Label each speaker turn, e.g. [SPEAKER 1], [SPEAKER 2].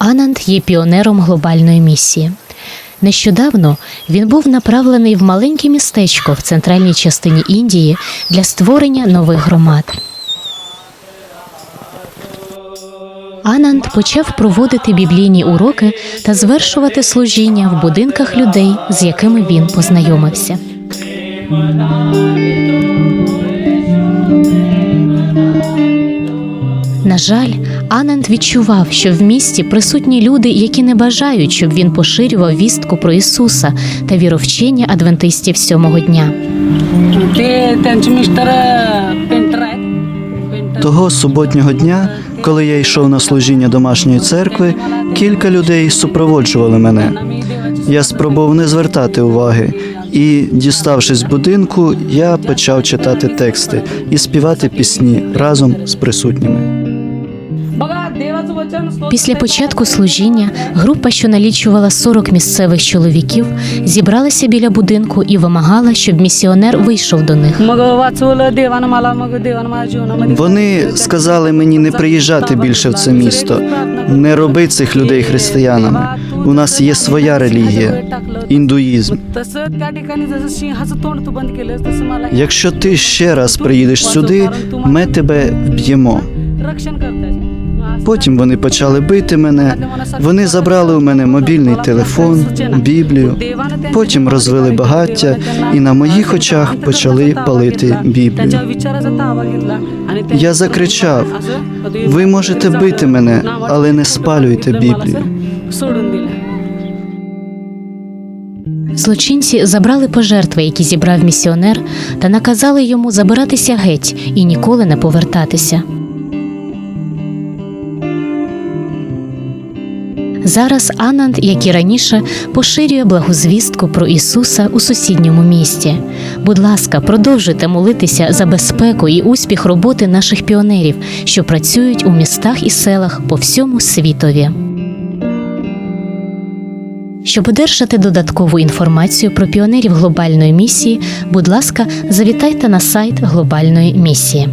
[SPEAKER 1] Ананд є піонером глобальної місії. Нещодавно він був направлений в маленьке містечко в центральній частині Індії для створення нових громад. Ананд почав проводити біблійні уроки та звершувати служіння в будинках людей, з якими він познайомився. На жаль, Ананд відчував, що в місті присутні люди, які не бажають, щоб він поширював вістку про Ісуса та віровчення адвентистів сьомого дня.
[SPEAKER 2] Того суботнього дня, коли я йшов на служіння домашньої церкви, кілька людей супроводжували мене. Я спробував не звертати уваги, і, діставшись з будинку, я почав читати тексти і співати пісні разом з присутніми.
[SPEAKER 1] Після початку служіння група, що налічувала 40 місцевих чоловіків, зібралася біля будинку і вимагала, щоб місіонер вийшов до них.
[SPEAKER 2] Вони сказали мені не приїжджати більше в це місто, не роби цих людей християнами. У нас є своя релігія, індуїзм. Якщо ти ще раз приїдеш сюди, ми тебе вб'ємо. Потім вони почали бити мене. Вони забрали у мене мобільний телефон, біблію. Потім розвели багаття, і на моїх очах почали палити біблію. Я закричав: ви можете бити мене, але не спалюйте біблію.
[SPEAKER 1] Злочинці забрали пожертви, які зібрав місіонер, та наказали йому забиратися геть і ніколи не повертатися. Зараз Ананд, як і раніше, поширює благозвістку про Ісуса у сусідньому місті. Будь ласка, продовжуйте молитися за безпеку і успіх роботи наших піонерів, що працюють у містах і селах по всьому світові. Щоб одержати додаткову інформацію про піонерів глобальної місії, будь ласка, завітайте на сайт глобальної місії.